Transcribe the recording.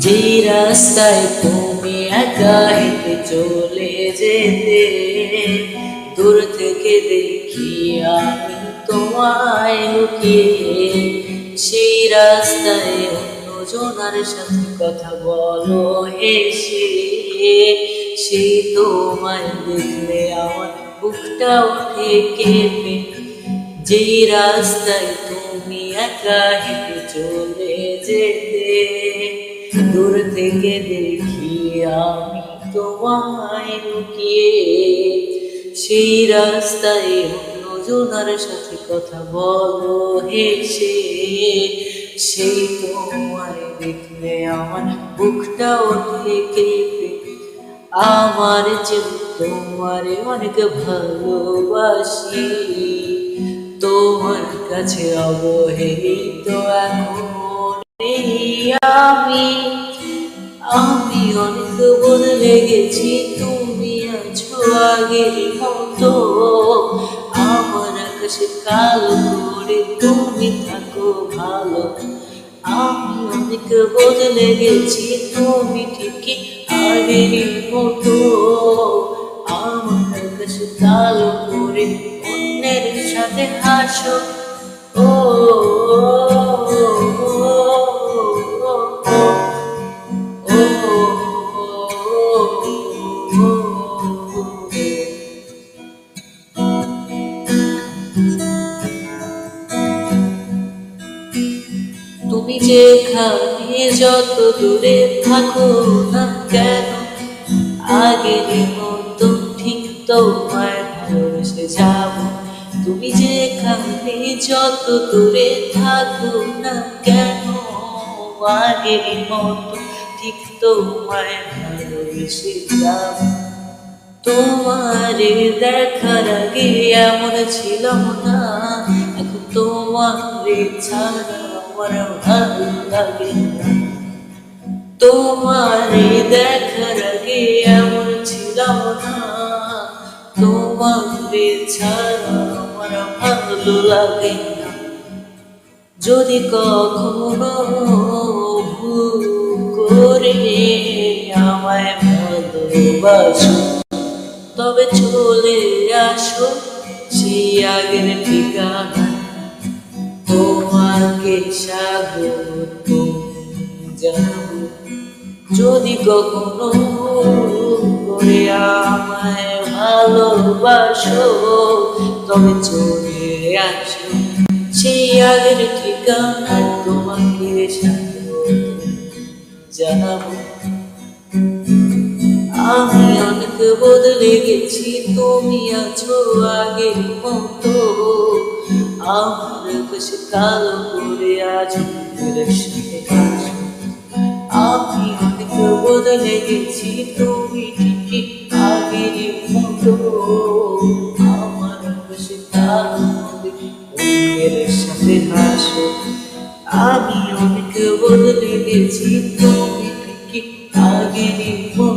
যেই রাস্তায় তুমি একা হেঁটে চলে যেতে, দূর থেকে দেখি আমি তোমায় লুকিয়ে। সেই রাস্তায় অন্যজনার সাথে কথা বলো হেসে সেই তোমায় দেখলে আমার বুকটা ওঠে কেঁপে। যেই রাস্তায় তুমি একা হেঁটে চলে যেতে দূর থেকে দেখি আমি তোমায় লুকিয়ে। সেই রাস্তায় অন্যজনার সাথে কথা বলো হেসে সেই তোমায় দেখলে আমার বুকটা ওঠে কেঁপে আমার যে তোমারে অনেক ভালোবাসি। তোমার কাছে অবহেলিত এখন আমি আমি অনেক বদলে গেছি তুমি আছো আগের মতো। আমার আকাশে কালো করে তুমি থাকো ভালো। আমি অনেক বদলে গেছি তুমি ঠিকই আগের মতো। আমার আকাশে কালো করে অন্যের সাথে হাসো যেখানে যত দূরে থাকো না কেন আগের মতো ঠিক তোমায় ভালোবেসে যাব। তুমি যেখানে যত দূরে থাকো না কেন আগের মতো ঠিক তোমায় ভালোবেসে যাব। তোমারে দেখার আগে এমন ছিলাম না, এখন তোমারে ছাড়া আমার ভালো লাগে তোমারে দেখার আগে এমন ছিলাম না। তোমারে ছাড়া আমার ভালো লাগে যদি কখনো ভুল করে আমায় ভালোবাসো, তবে চলে আসো সেই আগের ঠিকানা তোমাকে স্বাগত জানাব যদি কখনো করে আমায় ভালোবাসো, তবে চলে আসো। সেই আগের ঠিকানা তোমাকে স্বাগত জানাব। আমি অনেক বদলে গেছি, তুমি আছো আগের মতো। আমি বদলে গেছি তুমি ঠিকই আগের মতো আমার করে অন্যের সাথে হাসো আমি অনেক বদলে গেছি তুমি ঠিকই আগের মতো